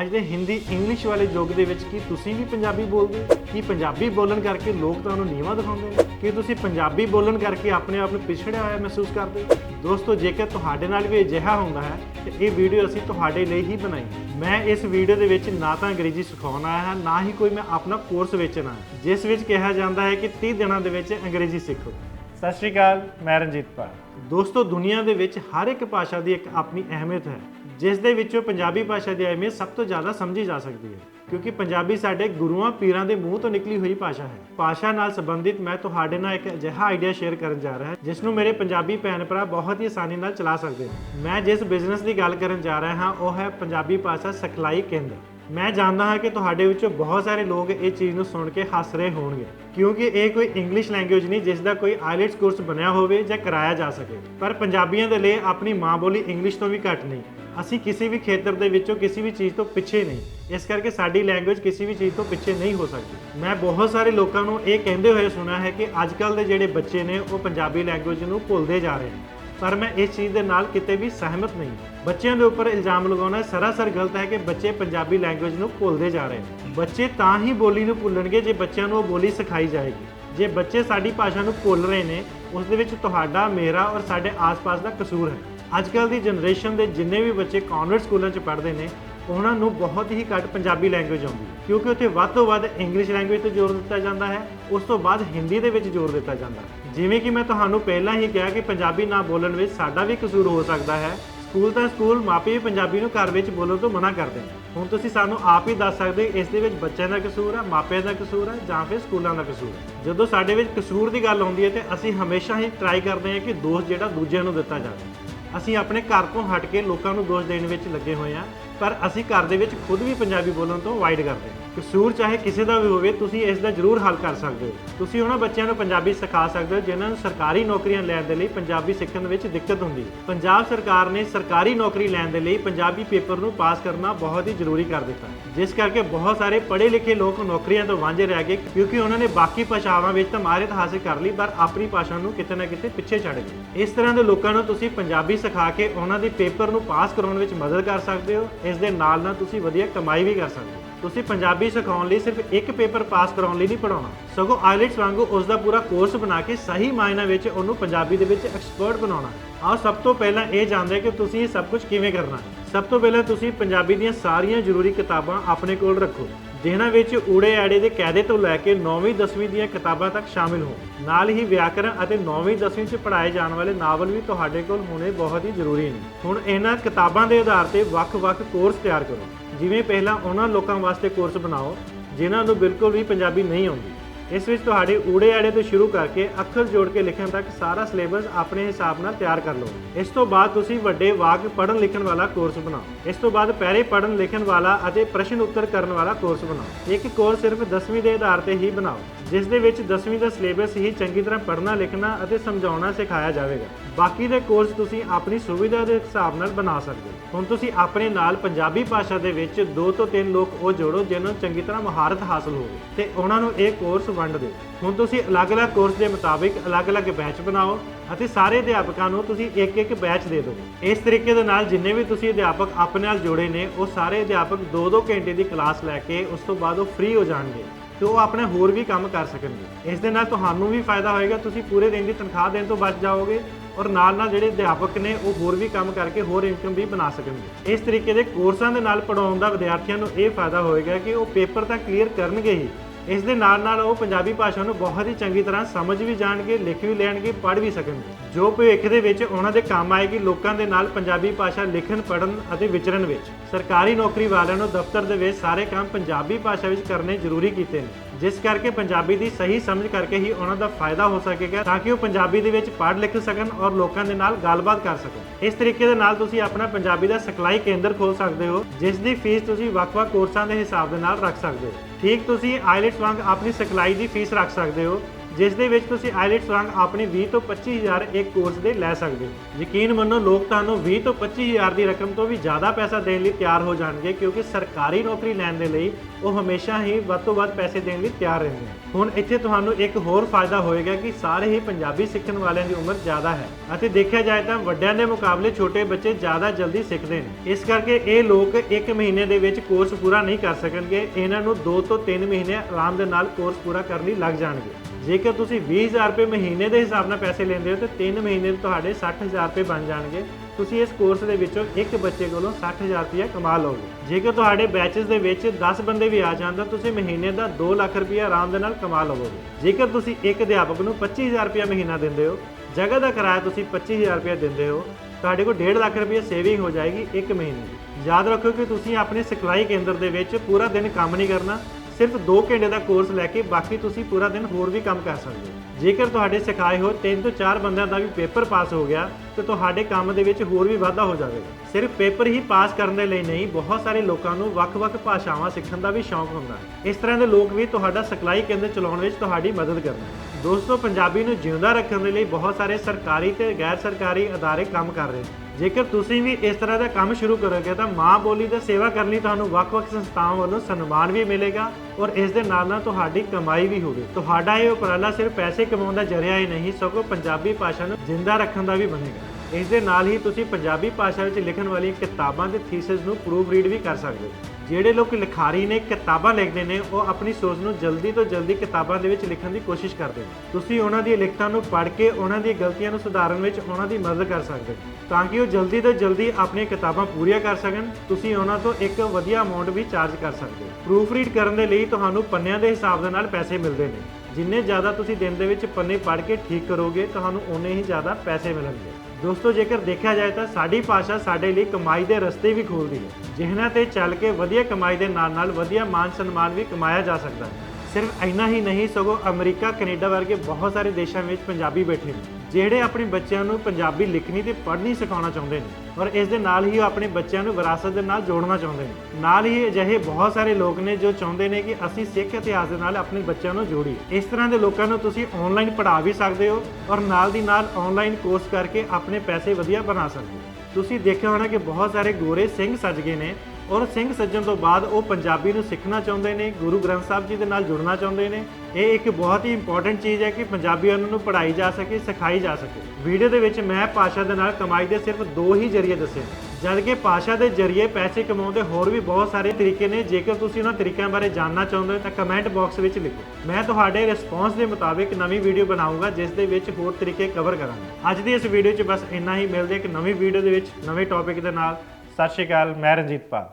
ਅੱਜ ਦੇ ਹਿੰਦੀ ਇੰਗਲਿਸ਼ ਵਾਲੇ ਯੁੱਗ ਦੇ ਵਿੱਚ ਕੀ ਤੁਸੀਂ ਵੀ ਪੰਜਾਬੀ ਬੋਲਦੇ ਹੋ? ਕੀ ਪੰਜਾਬੀ ਬੋਲਣ ਕਰਕੇ ਲੋਕ ਤੁਹਾਨੂੰ ਨੀਵਾਂ ਦਿਖਾਉਂਦੇ ਨੇ? ਕੀ ਤੁਸੀਂ ਪੰਜਾਬੀ ਬੋਲਣ ਕਰਕੇ ਆਪਣੇ ਆਪ ਨੂੰ ਪਿਛੜਿਆ ਹੋਇਆ ਮਹਿਸੂਸ ਕਰਦੇ ਹੋ? ਦੋਸਤੋ, ਜੇਕਰ ਤੁਹਾਡੇ ਨਾਲ ਵੀ ਅਜਿਹਾ ਹੁੰਦਾ ਹੈ, ਤੇ ਇਹ ਵੀਡੀਓ ਅਸੀਂ ਤੁਹਾਡੇ ਲਈ ਹੀ ਬਣਾਈ ਮੈਂ ਇਸ ਵੀਡੀਓ ਦੇ ਵਿੱਚ ਨਾ ਤਾਂ ਅੰਗਰੇਜ਼ੀ ਸਿਖਾਉਣ ਆਇਆ ਹਾਂ, ਨਾ ਹੀ ਕੋਈ ਮੈਂ ਆਪਣਾ ਕੋਰਸ ਵੇਚਣਾ ਜਿਸ ਵਿੱਚ ਕਿਹਾ ਜਾਂਦਾ ਹੈ ਕਿ 30 ਦਿਨਾਂ ਦੇ ਵਿੱਚ ਅੰਗਰੇਜ਼ੀ ਸਿੱਖੋ। ਸਤਿ ਸ਼੍ਰੀ ਅਕਾਲ, ਮੈਂ ਰਣਜੀਤ ਪਾਲ। ਦੋਸਤੋ, ਦੁਨੀਆ ਦੇ ਵਿੱਚ ਹਰ ਇੱਕ ਭਾਸ਼ਾ ਦੀ ਇੱਕ ਆਪਣੀ ਅਹਿਮੀਅਤ ਹੈ। ਜਿਸ ਦੇ ਵਿੱਚੋਂ ਪੰਜਾਬੀ ਭਾਸ਼ਾ ਦੀ ਅਹਿਮੀਅਤ ਸਭ ਤੋਂ ਜ਼ਿਆਦਾ ਸਮਝੀ ਜਾ ਸਕਦੀ ਹੈ, ਕਿਉਂਕਿ ਪੰਜਾਬੀ ਸਾਡੇ ਗੁਰੂਆਂ ਪੀਰਾਂ ਦੇ ਮੂੰਹ ਤੋਂ ਨਿਕਲੀ ਹੋਈ ਭਾਸ਼ਾ ਹੈ। ਭਾਸ਼ਾ ਨਾਲ ਸੰਬੰਧਿਤ ਮੈਂ ਤੁਹਾਡੇ ਨਾਲ ਇੱਕ ਅਜਿਹਾ ਆਈਡੀਆ ਸ਼ੇਅਰ ਕਰਨ ਜਾ ਰਿਹਾ ਹਾਂ ਜਿਸ ਨੂੰ ਮੇਰੇ ਪੰਜਾਬੀ ਭੈਣ ਭਰਾ ਬਹੁਤ ਹੀ ਆਸਾਨੀ ਨਾਲ ਚਲਾ ਸਕਦੇ ਹਨ ਮੈਂ ਜਿਸ ਬਿਜ਼ਨਸ ਦੀ ਗੱਲ ਕਰਨ ਜਾ ਰਿਹਾ ਹਾਂ, ਉਹ ਹੈ ਪੰਜਾਬੀ ਭਾਸ਼ਾ ਸਿਖਲਾਈ ਕੇਂਦਰ। ਮੈਂ ਜਾਣਦਾ ਹਾਂ ਕਿ ਤੁਹਾਡੇ ਵਿੱਚੋਂ ਬਹੁਤ ਸਾਰੇ ਲੋਕ ਇਹ ਚੀਜ਼ ਨੂੰ ਸੁਣ ਕੇ ਹੱਸ ਰਹੇ ਹੋਣਗੇ, ਕਿਉਂਕਿ ਇਹ ਕੋਈ ਇੰਗਲਿਸ਼ ਲੈਂਗੁਏਜ ਨਹੀਂ, ਜਿਸ ਦਾ ਕੋਈ ਆਈਲੈਟਸ ਕੋਰਸ ਬਣਿਆ ਹੋਵੇ ਜਾਂ ਕਰਾਇਆ ਜਾ ਸਕੇ। ਪਰ ਪੰਜਾਬੀਆਂ ਦੇ ਲਈ ਆਪਣੀ ਮਾਂ ਬੋਲੀ ਇੰਗਲਿਸ਼ ਤੋਂ ਵੀ ਘੱਟ ਨਹੀਂ। ਅਸੀਂ ਕਿਸੇ ਵੀ ਖੇਤਰ ਦੇ ਵਿੱਚੋਂ ਕਿਸੇ ਵੀ ਚੀਜ਼ ਤੋਂ ਪਿੱਛੇ ਨਹੀਂ। ਇਸ ਕਰਕੇ ਸਾਡੀ ਲੈਂਗੁਏਜ ਕਿਸੇ ਵੀ ਚੀਜ਼ ਤੋਂ ਪਿੱਛੇ ਨਹੀਂ ਹੋ ਸਕਦੀ। ਮੈਂ ਬਹੁਤ ਸਾਰੇ ਲੋਕਾਂ ਨੂੰ ਇਹ ਕਹਿੰਦੇ ਹੋਏ ਸੁਣਿਆ ਹੈ ਕਿ ਅੱਜ ਕੱਲ ਦੇ ਜਿਹੜੇ ਬੱਚੇ ਨੇ, ਉਹ ਪੰਜਾਬੀ ਲੈਂਗੁਏਜ ਨੂੰ ਭੁੱਲਦੇ ਜਾ ਰਹੇ ਨੇ। ਪਰ ਮੈਂ ਇਸ ਚੀਜ਼ ਦੇ ਨਾਲ ਕਿਤੇ ਵੀ ਸਹਿਮਤ ਨਹੀਂ। ਬੱਚਿਆਂ ਦੇ ਉੱਪਰ ਇਲਜ਼ਾਮ ਲਗਾਉਣਾ ਸਰਾਸਰ ਗਲਤ ਹੈ ਕਿ ਬੱਚੇ ਪੰਜਾਬੀ ਲੈਂਗੁਏਜ ਨੂੰ ਭੁੱਲਦੇ ਜਾ ਰਹੇ ਨੇ। ਬੱਚੇ ਤਾਂ ਹੀ ਬੋਲੀ ਨੂੰ ਭੁੱਲਣਗੇ ਜੇ ਬੱਚਿਆਂ ਨੂੰ ਉਹ ਬੋਲੀ ਸਿਖਾਈ ਜਾਏਗੀ। ਜੇ ਬੱਚੇ ਸਾਡੀ ਭਾਸ਼ਾ ਨੂੰ ਭੁੱਲ ਰਹੇ ਨੇ, ਉਸ ਦੇ ਵਿੱਚ ਤੁਹਾਡਾ, ਮੇਰਾ ਔਰ ਸਾਡੇ ਆਸ-ਪਾਸ ਦਾ ਕਸੂਰ ਹੈ। ਅੱਜ ਕੱਲ ਦੀ ਜਨਰੇਸ਼ਨ ਦੇ ਜਿੰਨੇ ਵੀ ਬੱਚੇ ਕਨਵੈਂਟ ਸਕੂਲਾਂ 'ਚ ਪੜ੍ਹਦੇ ਨੇ, ਉਹਨਾਂ ਨੂੰ ਬਹੁਤ ਹੀ ਘੱਟ ਪੰਜਾਬੀ ਲੈਂਗੁਏਜ ਆਉਂਦੀ ਹੈ। ਕਿਉਂਕਿ ਉੱਥੇ ਵੱਧ ਤੋਂ ਵੱਧ ਇੰਗਲਿਸ਼ ਲੈਂਗੁਏਜ ਤੇ ਜ਼ੋਰ ਦਿੱਤਾ ਜਾਂਦਾ ਹੈ, ਉਸ ਤੋਂ ਬਾਅਦ ਹਿੰਦੀ ਦੇ ਵਿੱਚ ਜ਼ੋਰ ਦਿੱਤਾ ਜਾਂਦਾ ਹੈ। ਜਿਵੇਂ ਕਿ ਮੈਂ ਤੁਹਾਨੂੰ ਪਹਿਲਾਂ ਹੀ ਕਿਹਾ ਕਿ ਪੰਜਾਬੀ ਨਾ ਬੋਲਣ ਵਿੱਚ ਸਾਡਾ ਵੀ ਕਸੂਰ ਹੋ ਸਕਦਾ ਹੈ। ਸਕੂਲ ਤਾਂ ਸਕੂਲ, ਮਾਪੇ ਵੀ ਪੰਜਾਬੀ ਨੂੰ ਘਰ ਵਿੱਚ ਬੋਲਣ ਤੋਂ ਮਨਾ ਕਰਦੇ ਨੇ। ਹੁਣ ਤੁਸੀਂ ਸਾਨੂੰ ਆਪ ਹੀ ਦੱਸ ਸਕਦੇ ਹੋ, ਇਸ ਦੇ ਵਿੱਚ ਬੱਚਿਆਂ ਦਾ ਕਸੂਰ ਹੈ ਮਾਪਿਆਂ ਦਾ ਕਸੂਰ ਹੈ ਜਾਂ ਫਿਰ ਸਕੂਲਾਂ ਦਾ ਕਸੂਰ ਹੈ ਜਦੋਂ ਸਾਡੇ ਵਿੱਚ ਕਸੂਰ ਦੀ ਗੱਲ ਆਉਂਦੀ ਹੈ ਤੇ ਅਸੀਂ ਹਮੇਸ਼ਾ ਹੀ ਟਰਾਈ ਕਰਦੇ ਹਾਂ ਕਿ ਦੋਸ਼ ਜਿਹੜਾ ਦੂਜਿਆਂ ਨੂੰ ਦਿੱਤਾ ਜਾਵੇ। ਅਸੀਂ ਆਪਣੇ ਘਰ ਤੋਂ ਹਟ ਕੇ ਲੋਕਾਂ ਨੂੰ ਦੋਸ਼ ਦੇਣ ਵਿੱਚ ਲੱਗੇ ਹੋਏ ਹਾਂ। ਪਰ ਅਸੀਂ ਘਰ ਦੇ ਵਿੱਚ ਖੁਦ ਵੀ ਪੰਜਾਬੀ ਬੋਲਣ ਤੋਂ ਅਵਾਇਡ ਕਰਦੇ ਹਾਂ। ਕਸੂਰ ਚਾਹੇ ਕਿਸੇ ਦਾ ਵੀ ਹੋਵੇ, ਤੁਸੀਂ ਇਸ ਦਾ ਜ਼ਰੂਰ ਹੱਲ ਕਰ ਸਕਦੇ ਹੋ। ਤੁਸੀਂ ਉਹਨਾਂ ਬੱਚਿਆਂ ਨੂੰ ਪੰਜਾਬੀ ਸਿਖਾ ਸਕਦੇ ਹੋ, ਜਿਨ੍ਹਾਂ ਨੂੰ ਸਰਕਾਰੀ ਨੌਕਰੀਆਂ ਲੈਣ ਦੇ ਲਈ ਪੰਜਾਬੀ ਸਿੱਖਣ ਵਿੱਚ ਦਿੱਕਤ ਹੁੰਦੀ ਹੈ। ਪੰਜਾਬ ਸਰਕਾਰ ਨੇ ਸਰਕਾਰੀ ਨੌਕਰੀ ਲੈਣ ਦੇ ਲਈ ਪੰਜਾਬੀ ਪੇਪਰ ਨੂੰ ਪਾਸ ਕਰਨਾ ਬਹੁਤ ਹੀ ਜ਼ਰੂਰੀ ਕਰ ਦਿੱਤਾ ਜਿਸ ਕਰਕੇ ਬਹੁਤ ਸਾਰੇ ਪੜ੍ਹੇ ਲਿਖੇ ਲੋਕ ਨੌਕਰੀਆਂ ਤੋਂ ਵਾਂਝੇ ਰਹਿ ਗਏ, ਕਿਉਂਕਿ ਉਹਨਾਂ ਨੇ ਬਾਕੀ ਭਾਸ਼ਾਵਾਂ ਵਿੱਚ ਤਾਂ ਮਾਹਿਰਤ ਹਾਸਲ ਕਰ ਲਈ, ਪਰ ਆਪਣੀ ਭਾਸ਼ਾ ਨੂੰ ਕਿਤੇ ਨਾ ਕਿਤੇ ਪਿੱਛੇ ਛੱਡ ਗਏ। ਇਸ ਤਰ੍ਹਾਂ ਦੇ ਲੋਕਾਂ ਨੂੰ ਤੁਸੀਂ ਪੰਜਾਬੀ ਸਿਖਾ ਕੇ ਉਹਨਾਂ ਦੇ ਪੇਪਰ ਨੂੰ ਪਾਸ ਕਰਾਉਣ ਵਿੱਚ ਮਦਦ ਕਰ ਸਕਦੇ ਹੋ। ਇਸ ਦੇ ਨਾਲ ਨਾਲ ਤੁਸੀਂ ਵਧੀਆ ਕਮਾਈ ਵੀ ਕਰ ਸਕਦੇ ਹੋ। ਤੁਸੀਂ ਪੰਜਾਬੀ ਸਿਖਾਉਣ ਲਈ ਸਿਰਫ ਇੱਕ ਪੇਪਰ ਪਾਸ ਕਰਾਉਣ ਲਈ ਨਹੀਂ ਪੜਾਉਣਾ ਸਗੋਂ ਆਈਲੈਟਸ ਵਾਂਗੂ ਉਸ ਦਾ ਪੂਰਾ ਕੋਰਸ ਬਣਾ ਕੇ ਸਹੀ ਮਾਇਨਾ ਵਿੱਚ ਉਹਨੂੰ ਪੰਜਾਬੀ ਦੇ ਵਿੱਚ ਐਕਸਪਰਟ ਬਣਾਉਣਾ। ਆਓ ਸਭ ਤੋਂ ਪਹਿਲਾਂ ਇਹ ਜਾਣਦੇ ਕਿ ਤੁਸੀਂ ਸਭ ਕੁਝ ਕਿਵੇਂ ਕਰਨਾ। ਸਭ ਤੋਂ ਪਹਿਲਾਂ ਤੁਸੀਂ ਪੰਜਾਬੀ ਦੀਆਂ ਸਾਰੀਆਂ ਜ਼ਰੂਰੀ ਕਿਤਾਬਾਂ ਆਪਣੇ ਕੋਲ ਰੱਖੋ। ਜਿਨ੍ਹਾਂ ਵਿੱਚ ਊੜੇ ਆੜੇ ਦੇ ਕਾਇਦੇ ਤੋਂ ਲੈ ਕੇ 9ਵੀਂ 10ਵੀਂ ਦੀਆਂ ਕਿਤਾਬਾਂ ਤੱਕ ਸ਼ਾਮਿਲ ਹੋਣ। ਨਾਲ ਹੀ ਵਿਆਕਰਣ ਅਤੇ 9ਵੀਂ 10ਵੀਂ 'ਚ ਪੜ੍ਹਾਏ ਜਾਣ ਵਾਲੇ ਨਾਵਲ ਵੀ ਤੁਹਾਡੇ ਕੋਲ ਹੋਣੇ ਬਹੁਤ ਹੀ ਜ਼ਰੂਰੀ ਨੇ। ਹੁਣ ਇਹਨਾਂ ਕਿਤਾਬਾਂ ਦੇ ਆਧਾਰ ਤੇ ਵੱਖ-ਵੱਖ ਕੋਰਸ ਤਿਆਰ ਕਰੋ। ਜਿਵੇਂ ਪਹਿਲਾਂ ਉਹਨਾਂ ਲੋਕਾਂ ਵਾਸਤੇ ਕੋਰਸ ਬਣਾਓ, ਜਿਨ੍ਹਾਂ ਨੂੰ ਬਿਲਕੁਲ ਵੀ ਪੰਜਾਬੀ ਨਹੀਂ ਆਉਂਦੀ। ਇਸ ਵਿੱਚ ਤੁਹਾਡੇ ਊੜੇ ਆੜੇ ਤੋਂ ਸ਼ੁਰੂ ਕਰਕੇ ਅੱਖਰ ਜੋੜ ਕੇ ਲਿਖਣ ਤੱਕ ਸਾਰਾ ਸਿਲੇਬਸ ਆਪਣੇ ਹਿਸਾਬ ਨਾਲ ਤਿਆਰ ਕਰ ਲਓ। ਇਸ ਤੋਂ ਬਾਅਦ ਤੁਸੀਂ ਵੱਡੇ ਵਾਕ ਪੜ੍ਹਨ ਲਿਖਣ ਵਾਲਾ ਕੋਰਸ ਬਣਾਓ। ਇਸ ਤੋਂ ਬਾਅਦ ਪੈਰੇ ਪੜ੍ਹਨ ਲਿਖਣ ਵਾਲਾ ਅਤੇ ਪ੍ਰਸ਼ਨ ਉੱਤਰ ਕਰਨ ਵਾਲਾ ਕੋਰਸ ਬਣਾਓ। ਇੱਕ ਕੋਰਸ ਸਿਰਫ 10ਵੀਂ ਦੇ ਆਧਾਰ ਤੇ ਹੀ ਬਣਾਓ, ਜਿਸ ਦੇ ਵਿੱਚ 10ਵੀਂ ਦਾ ਸਿਲੇਬਸ ਹੀ ਚੰਗੀ ਤਰ੍ਹਾਂ ਪੜ੍ਹਨਾ, ਲਿਖਣਾ ਅਤੇ ਸਮਝਾਉਣਾ ਸਿਖਾਇਆ ਜਾਵੇਗਾ। ਬਾਕੀ ਦੇ ਕੋਰਸ ਤੁਸੀਂ ਆਪਣੀ ਸੁਵਿਧਾ ਦੇ ਹਿਸਾਬ ਨਾਲ ਬਣਾ ਸਕਦੇ ਹੋ। ਹੁਣ ਤੁਸੀਂ ਆਪਣੇ ਨਾਲ ਪੰਜਾਬੀ ਭਾਸ਼ਾ ਦੇ ਵਿੱਚ ਦੋ ਤੋਂ ਤਿੰਨ ਲੋਕ ਉਹ ਜੋੜੋ, ਜਿਨ੍ਹਾਂ ਨੂੰ ਚੰਗੀ ਤਰ੍ਹਾਂ ਮਹਾਰਤ ਹਾਸਲ ਹੋਵੇ। ਤੇ ਉਹਨਾਂ ਨੂੰ ਇਹ ਕੋਰਸ ਵੰਡ ਦਿਓ। ਹੁਣ ਤੁਸੀਂ ਅਲੱਗ-ਅਲੱਗ ਕੋਰਸ ਦੇ ਮੁਤਾਬਿਕ ਅਲੱਗ-ਅਲੱਗ ਬੈਚ ਬਣਾਓ ਅਤੇ ਸਾਰੇ ਅਧਿਆਪਕਾਂ ਨੂੰ ਤੁਸੀਂ ਇੱਕ-ਇੱਕ ਬੈਚ ਦੇ ਦਿਓ। ਇਸ ਤਰੀਕੇ ਦੇ ਨਾਲ ਜਿੰਨੇ ਵੀ ਤੁਸੀਂ ਅਧਿਆਪਕ ਆਪਣੇ ਨਾਲ ਜੋੜੇ ਨੇ, ਉਹ ਸਾਰੇ ਅਧਿਆਪਕ 2-2 ਘੰਟੇ ਦੀ ਕਲਾਸ ਲੈ ਕੇ ਉਸ ਤੋਂ ਬਾਅਦ ਉਹ ਫ੍ਰੀ ਹੋ ਜਾਣਗੇ ਤੇ ਉਹ ਆਪਣੇ ਹੋਰ ਵੀ ਕੰਮ ਕਰ ਸਕਣਗੇ। ਇਸ ਦੇ ਨਾਲ ਤੁਹਾਨੂੰ ਵੀ ਫਾਇਦਾ ਹੋਏਗਾ, ਤੁਸੀਂ ਪੂਰੇ ਦਿਨ ਦੀ ਤਨਖਾਹ ਦੇਣ ਤੋਂ ਬਚ ਜਾਓਗੇ ਔਰ ਨਾਲ ਨਾਲ ਜਿਹੜੇ ਅਧਿਆਪਕ ਨੇ, ਉਹ ਹੋਰ ਵੀ ਕੰਮ ਕਰਕੇ ਹੋਰ ਇਨਕਮ ਵੀ ਬਣਾ ਸਕਣਗੇ। ਇਸ ਤਰੀਕੇ ਦੇ ਕੋਰਸਾਂ ਦੇ ਨਾਲ ਪੜਾਉਣ ਦਾ ਵਿਦਿਆਰਥੀਆਂ ਨੂੰ ਇਹ ਫਾਇਦਾ ਹੋਏਗਾ ਕਿ ਉਹ ਪੇਪਰ ਤਾਂ ਕਲੀਅਰ ਕਰਨਗੇ ਹੀ ਇਸ ਦੇ ਨਾਲ ਨਾਲ ਉਹ ਪੰਜਾਬੀ ਭਾਸ਼ਾ ਨੂੰ ਬਹੁਤ ਹੀ ਚੰਗੀ ਤਰ੍ਹਾਂ ਸਮਝ ਵੀ ਜਾਣਗੇ, ਲਿਖ ਵੀ ਲੈਣਗੇ, ਪੜ੍ਹ ਵੀ ਸਕਣਗੇ। ਜੋ ਭਵਿੱਖ ਦੇ ਵਿੱਚ ਉਹਨਾਂ ਦੇ ਕੰਮ ਆਏਗੀ, ਲੋਕਾਂ ਦੇ ਨਾਲ ਪੰਜਾਬੀ ਭਾਸ਼ਾ ਲਿਖਣ, ਪੜ੍ਹਨ ਅਤੇ ਵਿਚਰਨ ਵਿੱਚ। ਸਰਕਾਰੀ ਨੌਕਰੀ ਵਾਲਿਆਂ ਨੂੰ ਦਫ਼ਤਰ ਦੇ ਵਿੱਚ ਸਾਰੇ ਕੰਮ ਪੰਜਾਬੀ ਭਾਸ਼ਾ ਵਿੱਚ ਕਰਨੇ ਜ਼ਰੂਰੀ ਕੀਤੇ ਨੇ। ਜਿਸ ਕਰਕੇ ਪੰਜਾਬੀ ਦੀ ਸਹੀ ਸਮਝ ਕਰਕੇ ਹੀ ਉਹਨਾਂ ਦਾ ਫਾਇਦਾ ਹੋ ਸਕੇਗਾ ਤਾਂ ਕਿ ਉਹ ਪੰਜਾਬੀ ਦੇ ਵਿੱਚ ਪੜ੍ਹ ਲਿਖ ਸਕਣ ਔਰ ਲੋਕਾਂ ਦੇ ਨਾਲ ਗੱਲਬਾਤ ਕਰ ਸਕਣ। ਇਸ ਤਰੀਕੇ ਦੇ ਨਾਲ ਤੁਸੀਂ ਆਪਣਾ ਪੰਜਾਬੀ ਦਾ ਸਿਖਲਾਈ ਕੇਂਦਰ ਖੋਲ ਸਕਦੇ ਹੋ, ਜਿਸ ਦੀ ਫੀਸ ਤੁਸੀਂ ਵੱਖ-ਵੱਖ ਕੋਰਸਾਂ ਦੇ ਹਿਸਾਬ ਦੇ ਨਾਲ ਰੱਖ ਸਕਦੇ ਹੋ। ਠੀਕ, ਤੁਸੀਂ ਆਈਲੈਟਸ ਵਾਂਗ ਆਪਣੀ ਸਿਖਲਾਈ ਦੀ ਫੀਸ ਰੱਖ ਸਕਦੇ ਹੋ। ਜਿਸ ਦੇ ਵਿੱਚ ਤੁਸੀਂ ਆਈਲੈਟਸ ਵਾਂਗ ਆਪਣੀ 20 ਤੋਂ 25000 ਇੱਕ ਕੋਰਸ ਦੇ ਲੈ ਸਕਦੇ ਹੋ। ਯਕੀਨ ਮੰਨੋ, ਲੋਕ ਤੁਹਾਨੂੰ 20 ਤੋਂ 25000 ਦੀ ਰਕਮ ਤੋਂ ਵੀ ਜ਼ਿਆਦਾ ਪੈਸਾ ਦੇਣ ਲਈ ਤਿਆਰ ਹੋ ਜਾਣਗੇ ਕਿਉਂਕਿ ਸਰਕਾਰੀ ਨੌਕਰੀ ਲੈਣ ਦੇ ਲਈ ਉਹ ਹਮੇਸ਼ਾ ਹੀ ਵੱਧ ਤੋਂ ਵੱਧ ਪੈਸੇ ਦੇਣ ਲਈ ਤਿਆਰ ਰਹਿੰਦੇ ਹਨ ਹੁਣ ਇੱਥੇ ਤੁਹਾਨੂੰ ਇੱਕ ਹੋਰ ਫਾਇਦਾ ਹੋਏਗਾ ਕਿ ਸਾਰੇ ਹੀ ਪੰਜਾਬੀ ਸਿੱਖਣ ਵਾਲਿਆਂ ਦੀ ਉਮਰ ਜ਼ਿਆਦਾ ਹੈ ਅਤੇ ਦੇਖਿਆ ਜਾਏ ਤਾਂ ਵੱਡਿਆਂ ਦੇ ਮੁਕਾਬਲੇ ਛੋਟੇ ਬੱਚੇ ਜ਼ਿਆਦਾ ਜਲਦੀ ਸਿੱਖਦੇ ਨੇ। ਇਸ ਕਰਕੇ ਇਹ ਲੋਕ 1 ਮਹੀਨੇ ਦੇ ਵਿੱਚ ਕੋਰਸ ਪੂਰਾ ਨਹੀਂ ਕਰ ਸਕਣਗੇ। ਇਹਨਾਂ ਨੂੰ 2 ਤੋਂ 3 ਮਹੀਨੇ ਆਰਾਮ ਦੇ ਨਾਲ ਕੋਰਸ ਪੂਰਾ ਕਰਨ ਲਈ ਲੱਗ ਜਾਣਗੇ। ਜੇ ਜੇਕਰ ਤੁਸੀਂ 20000 ਰੁਪਏ ਮਹੀਨੇ ਦੇ ਹਿਸਾਬ ਨਾਲ ਪੈਸੇ ਲੈਂਦੇ ਹੋ ਤਾਂ 3 ਮਹੀਨੇ ਦੇ ਤੁਹਾਡੇ 60000 ਰੁਪਏ ਬਣ ਜਾਣਗੇ। ਤੁਸੀਂ ਇਸ ਕੋਰਸ ਦੇ ਵਿੱਚੋਂ ਇੱਕ ਬੱਚੇ ਕੋਲੋਂ 60000 ਰੁਪਏ ਕਮਾ ਲਓਗੇ। ਜੇਕਰ ਤੁਹਾਡੇ ਬੈਚਸ ਦੇ ਵਿੱਚ 10 ਬੰਦੇ ਵੀ ਆ ਜਾਣ ਤਾਂ ਤੁਸੀਂ ਮਹੀਨੇ ਦਾ 2 ਲੱਖ ਰੁਪਏ ਆਰਾਮ ਦੇ ਨਾਲ ਕਮਾ ਲਵੋਗੇ। ਜੇਕਰ ਤੁਸੀਂ ਇੱਕ ਅਧਿਆਪਕ ਨੂੰ 25000 ਰੁਪਏ ਮਹੀਨਾ ਦਿੰਦੇ ਹੋ, ਜਗ੍ਹਾ ਦਾ ਕਿਰਾਇਆ ਤੁਸੀਂ 25000 ਰੁਪਏ ਦਿੰਦੇ ਹੋ, ਤੁਹਾਡੇ ਕੋਲ 1.5 ਲੱਖ ਰੁਪਏ ਸੇਵਿੰਗ ਹੋ ਜਾਏਗੀ ਇੱਕ ਮਹੀਨੇ ਦੀ। ਯਾਦ ਰੱਖੋ ਕਿ ਤੁਸੀਂ ਆਪਣੇ ਸਿਖਲਾਈ ਕੇਂਦਰ ਦੇ ਵਿੱਚ ਪੂਰਾ ਦਿਨ ਕੰਮ ਨਹੀਂ ਕਰਨਾ ਸਿਰਫ 2 ਘੰਟੇ ਦਾ ਕੋਰਸ ਲੈ ਕੇ ਬਾਕੀ ਤੁਸੀਂ ਪੂਰਾ ਦਿਨ ਹੋਰ ਵੀ ਕੰਮ ਕਰ ਸਕਦੇ ਹੋ। ਜੇਕਰ ਤੁਹਾਡੇ ਸਿਖਾਏ ਹੋਏ 3 ਤੋਂ 4 ਬੰਦਿਆਂ ਦਾ ਵੀ ਪੇਪਰ ਪਾਸ ਹੋ ਗਿਆ, ਤੇ ਤੁਹਾਡੇ ਕੰਮ ਦੇ ਵਿੱਚ ਹੋਰ ਵੀ ਵਾਧਾ ਹੋ ਜਾਵੇਗਾ। ਸਿਰਫ ਪੇਪਰ ਹੀ ਪਾਸ ਕਰਨ ਦੇ ਲਈ ਨਹੀਂ, ਬਹੁਤ ਸਾਰੇ ਲੋਕਾਂ ਨੂੰ ਵੱਖ-ਵੱਖ ਭਾਸ਼ਾਵਾਂ ਸਿੱਖਣ ਦਾ ਵੀ ਸ਼ੌਂਕ ਹੁੰਦਾ ਹੈ। ਇਸ ਤਰ੍ਹਾਂ ਦੇ ਲੋਕ ਵੀ ਤੁਹਾਡਾ ਸਿਖਲਾਈ ਕੇਂਦਰ ਚਲਾਉਣ ਵਿੱਚ ਤੁਹਾਡੀ ਮਦਦ ਕਰਨਗੇ ਦੋਸਤੋ, ਪੰਜਾਬੀ ਨੂੰ ਜਿਉਂਦਾ ਰੱਖਣ ਦੇ ਲਈ ਬਹੁਤ ਸਾਰੇ ਸਰਕਾਰੀ ਤੇ ਗੈਰ ਸਰਕਾਰੀ ਅਦਾਰੇ ਕੰਮ ਕਰ ਰਹੇ ਨੇ। ਜੇਕਰ ਤੁਸੀਂ ਵੀ ਇਸ ਤਰ੍ਹਾਂ ਦਾ ਕੰਮ ਸ਼ੁਰੂ ਕਰੋਗੇ, ਤਾਂ ਮਾਂ ਬੋਲੀ ਦਾ ਸੇਵਾ ਕਰਨ ਲਈ ਤੁਹਾਨੂੰ ਵੱਖ-ਵੱਖ ਸੰਸਥਾਵਾਂ ਵੱਲੋਂ ਸਨਮਾਨ ਵੀ ਮਿਲੇਗਾ ਔਰ ਇਸ ਦੇ ਨਾਲ ਨਾਲ ਤੁਹਾਡੀ ਕਮਾਈ ਵੀ ਹੋਵੇ ਤੁਹਾਡਾ ਇਹ ਉਪਰਾਲਾ ਸਿਰਫ ਪੈਸੇ ਕਮਾਉਣ ਦਾ ਜ਼ਰੀਆ ਹੀ ਨਹੀਂ, ਸਗੋਂ ਪੰਜਾਬੀ ਭਾਸ਼ਾ ਨੂੰ ਜ਼ਿੰਦਾ ਰੱਖਣ ਦਾ ਵੀ ਬਣੇਗਾ। ਇਸ ਦੇ ਨਾਲ ਹੀ ਤੁਸੀਂ ਪੰਜਾਬੀ ਭਾਸ਼ਾ ਵਿੱਚ ਲਿਖਣ ਵਾਲੀਆਂ ਕਿਤਾਬਾਂ ਦੇ ਥੀਸਿਸ ਨੂੰ ਪ੍ਰੂਵ ਰੀਡ ਵੀ ਕਰ ਸਕਦੇ ਹੋ। ਜਿਹੜੇ ਲੋਕ ਲਿਖਾਰੀ ਨੇ, ਕਿਤਾਬਾਂ ਲਿਖਦੇ ਨੇ, ਉਹ ਆਪਣੀ ਸੋਚ ਨੂੰ ਜਲਦੀ ਤੋਂ ਜਲਦੀ ਕਿਤਾਬਾਂ ਦੇ ਵਿੱਚ ਲਿਖਣ ਦੀ ਕੋਸ਼ਿਸ਼ ਕਰਦੇ ਨੇ। ਤੁਸੀਂ ਉਹਨਾਂ ਦੀਆਂ ਲਿਖਤਾਂ ਨੂੰ ਪੜ੍ਹ ਕੇ ਉਹਨਾਂ ਦੀਆਂ ਗਲਤੀਆਂ ਨੂੰ ਸੁਧਾਰਨ ਵਿੱਚ ਉਹਨਾਂ ਦੀ ਮਦਦ ਕਰ ਸਕਦੇ ਹੋ, ਤਾਂ ਕਿ ਉਹ ਜਲਦੀ ਤੋਂ ਜਲਦੀ ਆਪਣੀਆਂ ਕਿਤਾਬਾਂ ਪੂਰੀਆਂ ਕਰ ਸਕਣ। ਤੁਸੀਂ ਉਹਨਾਂ ਤੋਂ ਇੱਕ ਵਧੀਆ ਅਮਾਉਂਟ ਵੀ ਚਾਰਜ ਕਰ ਸਕਦੇ ਹੋ। ਪ੍ਰੂਫ ਰੀਡ ਕਰਨ ਦੇ ਲਈ ਤੁਹਾਨੂੰ ਪੰਨਿਆਂ ਦੇ ਹਿਸਾਬ ਦੇ ਨਾਲ ਪੈਸੇ ਮਿਲਦੇ ਨੇ। ਜਿੰਨੇ ਜ਼ਿਆਦਾ ਤੁਸੀਂ ਦਿਨ ਦੇ ਵਿੱਚ ਪੰਨੇ ਪੜ੍ਹ ਕੇ ਠੀਕ ਕਰੋਗੇ, ਤੁਹਾਨੂੰ ਓਨੇ ਹੀ ਜ਼ਿਆਦਾ ਪੈਸੇ ਮਿਲਣਗੇ। ਦੋਸਤੋ, ਜੇਕਰ ਦੇਖਿਆ ਜਾਏ ਤਾਂ ਸਾਡੀ ਭਾਸ਼ਾ ਸਾਡੇ ਲਈ ਕਮਾਈ ਦੇ ਰਸਤੇ ਵੀ ਖੋਲ੍ਹਦੀ ਹੈ। ਜਿਹਨਾਂ ਤੇ ਚੱਲ ਕੇ ਵਧੀਆ ਕਮਾਈ ਦੇ ਨਾਲ ਨਾਲ ਵਧੀਆ ਮਾਨ ਸਨਮਾਨ ਵੀ ਕਮਾਇਆ ਜਾ ਸਕਦਾ ਹੈ। ਸਿਰਫ ਇੰਨਾ ਹੀ ਨਹੀਂ, ਸਗੋਂ ਅਮਰੀਕਾ, ਕੈਨੇਡਾ ਵਰਗੇ ਬਹੁਤ ਸਾਰੇ ਦੇਸ਼ਾਂ ਵਿੱਚ ਪੰਜਾਬੀ ਬੈਠੇ ਨੇ, ਜਿਹੜੇ ਆਪਣੇ ਬੱਚਿਆਂ ਨੂੰ ਪੰਜਾਬੀ ਲਿਖਣੀ ਤੇ ਪੜ੍ਹਨੀ ਸਿਖਾਉਣਾ ਚਾਹੁੰਦੇ ਨੇ ਔਰ ਇਸ ਦੇ ਨਾਲ ਹੀ ਉਹ ਆਪਣੇ ਬੱਚਿਆਂ ਨੂੰ ਵਿਰਾਸਤ ਦੇ ਨਾਲ ਜੋੜਨਾ ਚਾਹੁੰਦੇ ਨੇ। ਨਾਲ ਹੀ ਅਜਿਹੇ ਬਹੁਤ ਸਾਰੇ ਲੋਕ ਨੇ ਜੋ ਚਾਹੁੰਦੇ ਨੇ ਕਿ ਅਸੀਂ ਸਿੱਖ ਇਤਿਹਾਸ ਦੇ ਨਾਲ ਆਪਣੇ ਬੱਚਿਆਂ ਨੂੰ ਜੋੜੀਏ। ਇਸ ਤਰ੍ਹਾਂ ਦੇ ਲੋਕਾਂ ਨੂੰ ਤੁਸੀਂ ਆਨਲਾਈਨ ਪੜ੍ਹਾ ਵੀ ਸਕਦੇ ਹੋ ਔਰ ਨਾਲ ਦੀ ਨਾਲ ਆਨਲਾਈਨ ਕੋਰਸ ਕਰਕੇ ਆਪਣੇ ਪੈਸੇ ਵਧੀਆ ਬਣਾ ਸਕਦੇ ਹੋ। ਤੁਸੀਂ ਦੇਖਿਆ ਹੋਣਾ ਕਿ ਬਹੁਤ ਸਾਰੇ ਗੋਰੇ ਸਿੰਘ ਸੱਜ ਗਏ ਨੇ ਔਰ ਸਿੰਘ ਸੱਜਣ ਤੋਂ ਬਾਅਦ ਉਹ ਪੰਜਾਬੀ ਨੂੰ ਸਿੱਖਣਾ ਚਾਹੁੰਦੇ ਨੇ, ਗੁਰੂ ਗ੍ਰੰਥ ਸਾਹਿਬ ਜੀ ਦੇ ਨਾਲ ਜੁੜਨਾ ਚਾਹੁੰਦੇ ਨੇ। ਇਹ ਇੱਕ ਬਹੁਤ ਹੀ ਇੰਪੋਰਟੈਂਟ ਚੀਜ਼ ਹੈ ਕਿ ਪੰਜਾਬੀ ਉਹਨਾਂ ਨੂੰ ਪੜ੍ਹਾਈ ਜਾ ਸਕੇ, ਸਿਖਾਈ ਜਾ ਸਕੇ। ਵੀਡੀਓ ਦੇ ਵਿੱਚ ਮੈਂ ਭਾਸ਼ਾ ਦੇ ਨਾਲ ਕਮਾਈ ਦੇ ਸਿਰਫ ਦੋ ਹੀ ਜ਼ਰੀਏ ਦੱਸੇ ਜਦਕਿ ਭਾਸ਼ਾ ਦੇ ਜ਼ਰੀਏ ਪੈਸੇ ਕਮਾਉਣ ਦੇ ਹੋਰ ਵੀ ਬਹੁਤ ਸਾਰੇ ਤਰੀਕੇ ਨੇ, ਜੇਕਰ ਤੁਸੀਂ ਉਹਨਾਂ ਤਰੀਕਿਆਂ ਬਾਰੇ ਜਾਣਨਾ ਚਾਹੁੰਦੇ ਹੋ ਤਾਂ ਕਮੈਂਟ ਬਾਕਸ ਵਿੱਚ ਲਿਖੋ। ਮੈਂ ਤੁਹਾਡੇ ਰਿਸਪੌਂਸ ਦੇ ਮੁਤਾਬਿਕ ਨਵੀਂ ਵੀਡੀਓ ਬਣਾਉਂਗਾ ਜਿਸ ਦੇ ਵਿੱਚ ਹੋਰ ਤਰੀਕੇ ਕਵਰ ਕਰਾਂਗਾ। ਅੱਜ ਦੀ ਇਸ ਵੀਡੀਓ 'ਚ ਬਸ ਇੰਨਾ ਹੀ, ਮਿਲਦੇ ਇੱਕ ਨਵੀਂ ਵੀਡੀਓ ਦੇ ਵਿੱਚ ਨਵੇਂ ਟੌਪਿਕ ਦੇ ਨਾਲ। ਸਤਿ ਸ਼੍ਰੀ ਅਕਾਲ, ਮੈਂ ਰਣਜੀਤ ਪਾਲ।